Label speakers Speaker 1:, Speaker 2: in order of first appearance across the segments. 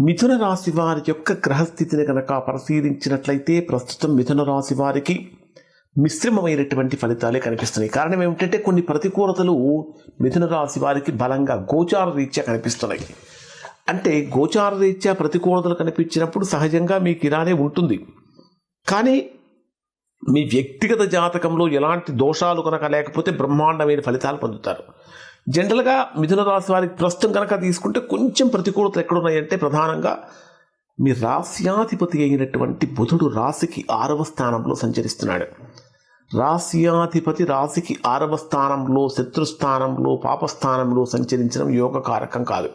Speaker 1: మిథున రాశి వారి యొక్క గ్రహస్థితిని కనుక పరిశీలించినట్లయితే ప్రస్తుతం మిథున రాశి వారికి మిశ్రమమైనటువంటి ఫలితాలే కనిపిస్తున్నాయి. కారణం ఏమిటంటే కొన్ని ప్రతికూలతలు మిథున రాశి వారికి బలంగా గోచార రీత్యా కనిపిస్తున్నాయి. అంటే గోచార రీత్యా ప్రతికూలతలు కనిపించినప్పుడు సహజంగా మీకు ఇలానే ఉంటుంది. కానీ మీ వ్యక్తిగత జాతకంలో ఎలాంటి దోషాలు కనుక లేకపోతే బ్రహ్మాండమైన ఫలితాలు పొందుతారు. జనరల్గా మిథున రాశి వారికి ప్రస్తుతం కనుక తీసుకుంటే కొంచెం ప్రతికూలతలు ఎక్కడున్నాయంటే ప్రధానంగా మీ రాశ్యాధిపతి అయినటువంటి బుధుడు రాశికి ఆరవ స్థానంలో సంచరిస్తున్నాడు. రాశ్యాధిపతి రాశికి ఆరవ స్థానంలో శత్రుస్థానంలో పాపస్థానంలో సంచరించడం యోగకారకం కాదు.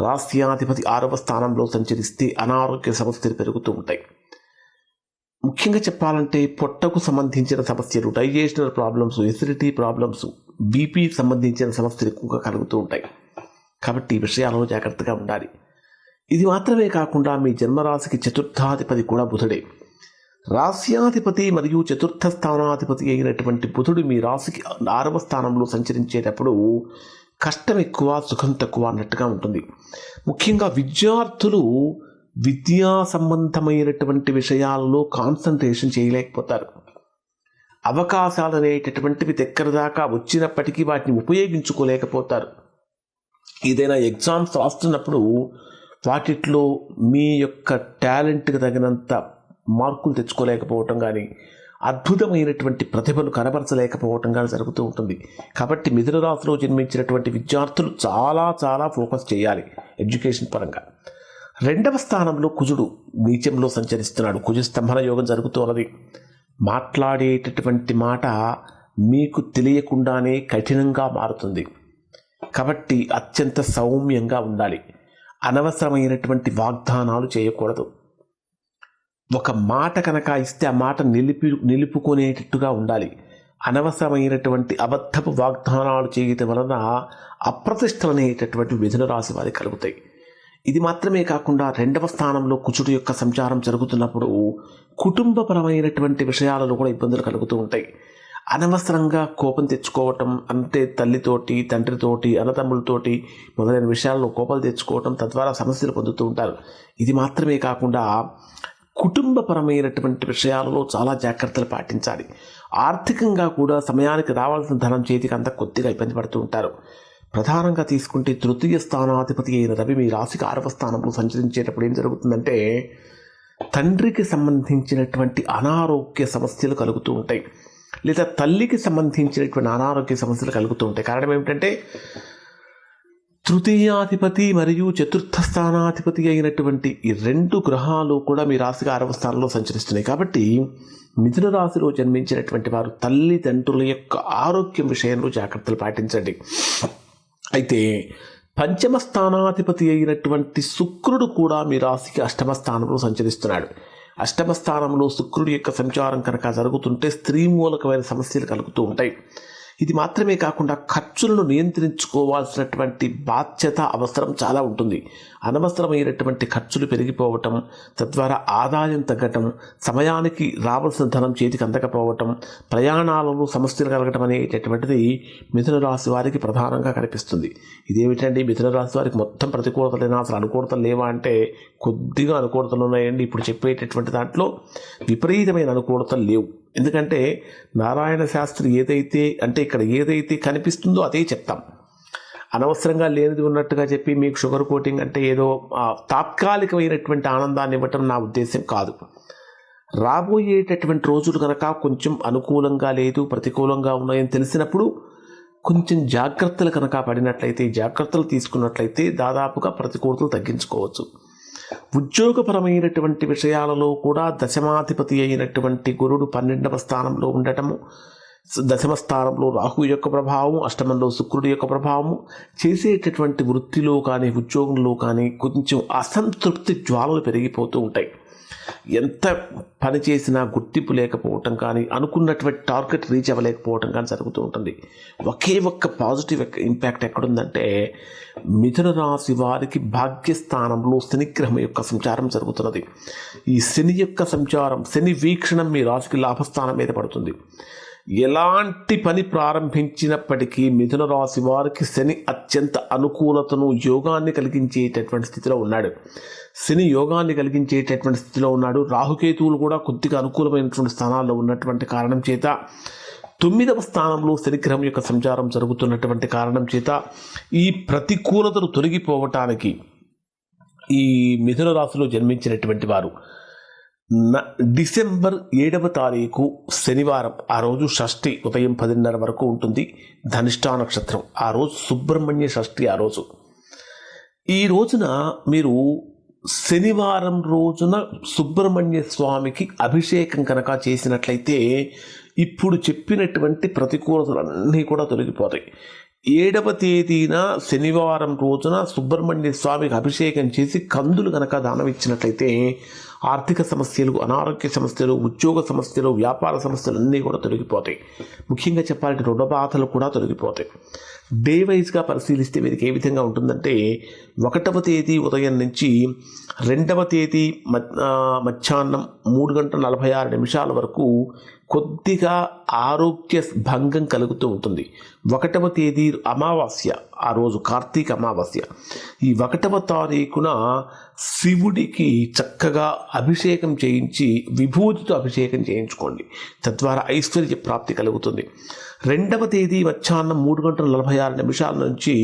Speaker 1: రాశ్యాధిపతి ఆరవ స్థానంలో సంచరిస్తే అనారోగ్య సమస్యలు పెరుగుతూ ఉంటాయి. ముఖ్యంగా చెప్పాలంటే పొట్టకు సంబంధించిన సమస్యలు digestional problems acidity problems BP సంబంధించిన సమస్యలు ఎక్కువగా కలుగుతూ ఉంటాయి. కాబట్టి ఈ విషయాలను జాగ్రత్తగా ఉండాలి. ఇది మాత్రమే కాకుండా మీ జన్మరాశికి చతుర్థాధిపతి కూడా బుధుడే. రాశ్యాధిపతి మరియు చతుర్థ స్థానాధిపతి అయినటువంటి బుధుడు మీ రాశికి ఆరవ స్థానంలో సంచరించేటప్పుడు కష్టం ఎక్కువ సుఖం తక్కువ అన్నట్టుగా ఉంటుంది. ముఖ్యంగా విద్యార్థులు విద్యా సంబంధమైనటువంటి విషయాలలో కాన్సన్ట్రేషన్ చేయలేకపోతారు. అవకాశాలు అనేటటువంటివి దగ్గర దాకా వచ్చినప్పటికీ వాటిని ఉపయోగించుకోలేకపోతారు. ఏదైనా ఎగ్జామ్స్ రాస్తున్నప్పుడు వాటిట్లో మీ యొక్క టాలెంట్కి తగినంత మార్కులు తెచ్చుకోలేకపోవటం కానీ అద్భుతమైనటువంటి ప్రతిభను కనబరచలేకపోవటం కానీ జరుగుతూ ఉంటుంది. కాబట్టి మిథున రాశిలో జన్మించినటువంటి విద్యార్థులు చాలా చాలా ఫోకస్ చేయాలి. ఎడ్యుకేషన్ పరంగా. రెండవ స్థానంలో కుజుడు నీచంలో సంచరిస్తున్నాడు. కుజు స్తంభన యోగం జరుగుతున్నది మాట్లాడేటటువంటి మాట మీకు తెలియకుండానే కఠినంగా మారుతుంది. కాబట్టి అత్యంత సౌమ్యంగా ఉండాలి. అనవసరమైనటువంటి వాగ్దానాలు చేయకూడదు. ఒక మాట కనుక ఇస్తే ఆ మాట నిలిపి నిలుపుకునేటట్టుగా ఉండాలి. అనవసరమైనటువంటి అబద్ధపు వాగ్దానాలు చేయటం వలన అప్రతిష్టలనేటటువంటి మిథున రాశి వారికి కలుగుతాయి. ఇది మాత్రమే కాకుండా రెండవ స్థానంలో కుచుడు యొక్క సంచారం జరుగుతున్నప్పుడు కుటుంబపరమైనటువంటి విషయాలలో కూడా ఇబ్బందులు కలుగుతూ ఉంటాయి. అనవసరంగా కోపం తెచ్చుకోవటం అంటే తల్లితోటి తండ్రితోటి అన్నతమ్ములతోటి మొదలైన విషయాల్లో కోపాలు తెచ్చుకోవటం తద్వారా సమస్యలు పొందుతూ ఉంటారు. ఇది మాత్రమే కాకుండా కుటుంబపరమైనటువంటి విషయాలలో చాలా జాగ్రత్తలు పాటించాలి. ఆర్థికంగా కూడా సమయానికి రావాల్సిన ధనం చేతికి అంత కొద్దిగా ఇబ్బంది పడుతూ ఉంటారు. ప్రధానంగా తీసుకుంటే తృతీయ స్థానాధిపతి అయిన రవి మీ రాశికి ఆరవ స్థానంలో సంచరించేటప్పుడు ఏం జరుగుతుందంటే తండ్రికి సంబంధించినటువంటి అనారోగ్య సమస్యలు కలుగుతూ ఉంటాయి. లేదా తల్లికి సంబంధించినటువంటి అనారోగ్య సమస్యలు కలుగుతూ ఉంటాయి. కారణం ఏమిటంటే తృతీయాధిపతి మరియు చతుర్థ స్థానాధిపతి అయినటువంటి ఈ రెండు గ్రహాలు కూడా మీ రాశికి ఆరవ స్థానంలో సంచరిస్తున్నాయి. కాబట్టి మిథున రాశిలో జన్మించినటువంటి వారు తల్లిదండ్రుల యొక్క ఆరోగ్యం విషయంలో జాగ్రత్తలు పాటించండి. అయితే పంచమ స్థానాధిపతి అయినటువంటి శుక్రుడు కూడా మీ రాశికి అష్టమ స్థానంలో సంచరిస్తున్నాడు. అష్టమ స్థానంలో శుక్రుడి యొక్క సంచారం కనుక జరుగుతుంటే స్త్రీ మూలకమైన సమస్యలు కలుగుతూ ఉంటాయి. ఇది మాత్రమే కాకుండా ఖర్చులను నియంత్రించుకోవాల్సినటువంటి బాధ్యత అవసరం చాలా ఉంటుంది. అనవసరమైనటువంటి ఖర్చులు పెరిగిపోవటం తద్వారా ఆదాయం తగ్గటం సమయానికి రావాల్సిన ధనం చేతికి అందకపోవటం ప్రయాణాలలో సమస్యలు కలగటం అనేటటువంటిది మిథున రాశి వారికి ప్రధానంగా కనిపిస్తుంది. ఇదేమిటండి? మిథున రాశి వారికి మొత్తం ప్రతికూలతలైనా అసలు అనుకూలతలు లేవా అంటే కొద్దిగా అనుకూలతలు ఉన్నాయండి. ఇప్పుడు చెప్పేటటువంటి దాంట్లో విపరీతమైన అనుకూలతలు లేవు. ఎందుకంటే నారాయణ శాస్త్రి ఏదైతే అంటే ఇక్కడ ఏదైతే కనిపిస్తుందో అదే చెప్తాం. అనవసరంగా లేనిది ఉన్నట్టుగా చెప్పి మీకు షుగర్ కోటింగ్ అంటే ఏదో తాత్కాలికమైనటువంటి ఆనందాన్ని ఇవ్వటం నా ఉద్దేశం కాదు. రాబోయేటటువంటి రోజులు కనుక కొంచెం అనుకూలంగా లేదు ప్రతికూలంగా ఉన్నాయని తెలిసినప్పుడు కొంచెం జాగ్రత్తలు కనుక పడినట్లయితే జాగ్రత్తలు తీసుకున్నట్లయితే దాదాపుగా ప్రతికూలతలు తగ్గించుకోవచ్చు. ఉద్యోగపరమైనటువంటి విషయాలలో కూడా దశమాధిపతి అయినటువంటి గురుడు పన్నెండవ స్థానంలో ఉండటము దశమ స్థానంలో రాహు యొక్క ప్రభావం అష్టమంలో శుక్రుడి యొక్క ప్రభావము చేసేటటువంటి వృత్తిలో కానీ ఉద్యోగంలో కానీ కొంచెం అసంతృప్తి జ్వాలలు పెరిగిపోతూ ఉంటాయి. ఎంత పని చేసినా గుర్తింపు లేకపోవటం కానీ అనుకున్నటువంటి టార్గెట్ రీచ్ అవ్వలేకపోవటం కానీ జరుగుతూ ఉంటుంది. ఒకే ఒక్క పాజిటివ్ ఇంపాక్ట్ ఎక్కడుందంటే మిథున రాశి వారికి భాగ్యస్థానంలో శనిగ్రహం యొక్క సంచారం జరుగుతున్నది. ఈ శని యొక్క సంచారం శని వీక్షణం మీ రాశికి లాభస్థానం మీద పడుతుంది. ఎలాంటి పని ప్రారంభించినప్పటికీ మిథున రాశి వారికి శని అత్యంత అనుకూలతను యోగాన్ని కలిగించేటటువంటి స్థితిలో ఉన్నాడు. శని యోగాన్ని కలిగించేటటువంటి స్థితిలో ఉన్నాడు. రాహుకేతువులు కూడా కొద్దిగా అనుకూలమైనటువంటి స్థానాల్లో ఉన్నటువంటి కారణం చేత తొమ్మిదవ స్థానంలో శనిగ్రహం యొక్క సంచారం జరుగుతున్నటువంటి కారణం చేత ఈ ప్రతికూలతను తొలగిపోవటానికి ఈ మిథున రాశిలో జన్మించినటువంటి వారు డిసెంబర్ ఏడవ తారీఖు శనివారం ఆ రోజు షష్ఠి ఉదయం పదిన్నర వరకు ఉంటుంది ధనిష్టా నక్షత్రం. ఆ రోజు సుబ్రహ్మణ్య షష్ఠి ఆ రోజు. ఈ రోజున మీరు శనివారం రోజున సుబ్రహ్మణ్య స్వామికి అభిషేకం కనుక చేసినట్లయితే ఇప్పుడు చెప్పినటువంటి ప్రతికూలతలన్నీ కూడా తొలగిపోతాయి. ఏడవ తేదీన శనివారం రోజున సుబ్రహ్మణ్య స్వామికి అభిషేకం చేసి కందులు కనుక దానం ఇచ్చినట్లయితే ఆర్థిక సమస్యలు అనారోగ్య సమస్యలు ఉద్యోగ సమస్యలు వ్యాపార సమస్యలు అన్నీ కూడా తొలగిపోతాయి. ముఖ్యంగా చెప్పాలంటే రుణ బాధలు కూడా తొలగిపోతాయి. డే వైజ్గా పరిశీలిస్తే వీరికి ఏ విధంగా ఉంటుందంటే ఒకటవ తేదీ ఉదయం నుంచి రెండవ తేదీ మధ్యాహ్నం మూడు గంటల నలభై ఆరు నిమిషాల వరకు కొద్దిగా ఆరోగ్య భంగం కలుగుతూ ఉంటుంది. ఒకటవ తేదీ అమావాస్య ఆ రోజు కార్తీక అమావాస్య. ఈ ఒకటవ తారీఖున శివుడికి చక్కగా అభిషేకం చేయించి విభూతితో అభిషేకం చేయించుకోండి. తద్వారా ఐశ్వర్య ప్రాప్తి కలుగుతుంది. రెండవ తేదీ మధ్యాహ్నం మూడు గంటల నలభై ఆరు నిమిషాల నుంచి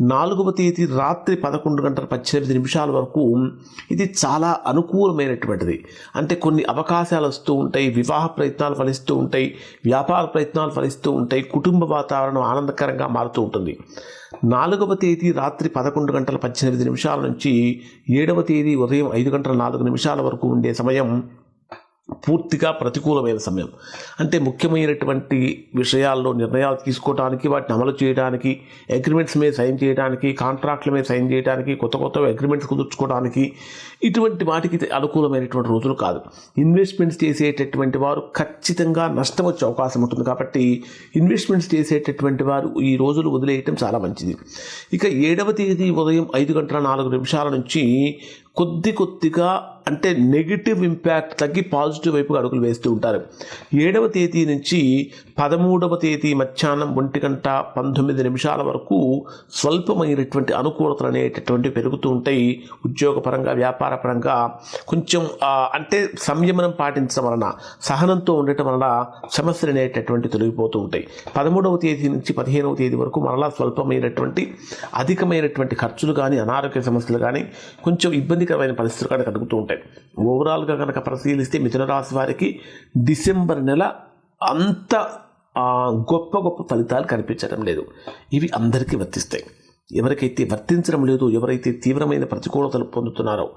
Speaker 1: నాలుగవ తేదీ రాత్రి పదకొండు గంటల పద్దెనిమిది నిమిషాల వరకు ఇది చాలా అనుకూలమైనటువంటిది. అంటే కొన్ని అవకాశాలు వస్తూ ఉంటాయి వివాహ ప్రయత్నాలు ఫలిస్తూ ఉంటాయి వ్యాపార ప్రయత్నాలు ఫలిస్తూ ఉంటాయి కుటుంబ వాతావరణం ఆనందకరంగా మారుతూ ఉంటుంది. నాలుగవ తేదీ రాత్రి పదకొండు గంటల పద్దెనిమిది నిమిషాల నుంచి ఏడవ తేదీ ఉదయం ఐదు గంటల నాలుగు నిమిషాల వరకు ఉండే సమయం పూర్తిగా ప్రతికూలమైన సమయం. అంటే ముఖ్యమైనటువంటి విషయాల్లో నిర్ణయాలు తీసుకోవడానికి వాటిని అమలు చేయడానికి అగ్రిమెంట్స్ మీద సైన్ చేయడానికి కాంట్రాక్ట్ల మీద సైన్ చేయడానికి కొత్త కొత్త అగ్రిమెంట్స్ కుదుర్చుకోవడానికి ఇటువంటి వాటికి అనుకూలమైనటువంటి రోజులు కాదు. ఇన్వెస్ట్మెంట్స్ చేసేటటువంటి వారు ఖచ్చితంగా నష్టం వచ్చే అవకాశం ఉంటుంది కాబట్టి ఇన్వెస్ట్మెంట్స్ చేసేటటువంటి వారు ఈ రోజులు వదిలేయటం చాలా మంచిది. ఇక ఏడవ తేదీ ఉదయం ఐదు గంటల నాలుగు నిమిషాల నుంచి కొద్ది కొద్దిగా అంటే నెగిటివ్ ఇంపాక్ట్ తగ్గి పాజిటివ్ వైపుగా అడుగులు వేస్తూ ఉంటారు. ఏడవ తేదీ నుంచి పదమూడవ తేదీ మధ్యాహ్నం ఒంటి గంట పంతొమ్మిది నిమిషాల వరకు స్వల్పమైనటువంటి అనుకూలతలు అనేటటువంటివి పెరుగుతూ ఉంటాయి. ఉద్యోగపరంగా వ్యాపారపరంగా కొంచెం అంటే సంయమనం పాటించడం వలన సహనంతో ఉండటం వలన సమస్యలు అనేటటువంటి తొలగిపోతూ ఉంటాయి. పదమూడవ తేదీ నుంచి పదిహేనవ తేదీ వరకు మరలా స్వల్పమైనటువంటి అధికమైనటువంటి ఖర్చులు కానీ అనారోగ్య సమస్యలు కానీ కొంచెం ఇబ్బందికరమైన పరిస్థితులు కానీ కలుగుతూ ఉంటాయి. ఓవరాల్గా కనుక పరిశీలిస్తే మిథునరాశి వారికి డిసెంబర్ నెల అంత ఆ, గొప్ప గొప్ప ఫలితాలు కనిపించడం లేదు. ఇవి అందరికీ వర్తిస్తాయి. ఎవరికైతే వర్తించడం లేదు ఎవరైతే తీవ్రమైన ప్రతికూలతలు పొందుతున్నారో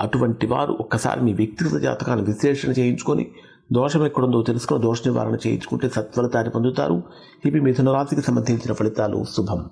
Speaker 1: అటువంటి వారు ఒక్కసారి మీ వ్యక్తిగత జాతకాన్ని విశ్లేషణ చేయించుకొని దోషం ఎక్కడుందో తెలుసుకుని దోష నివారణ చేయించుకుంటే సత్ఫలితాన్ని పొందుతారు. ఇవి మిథున రాశికి సంబంధించిన ఫలితాలు. శుభం.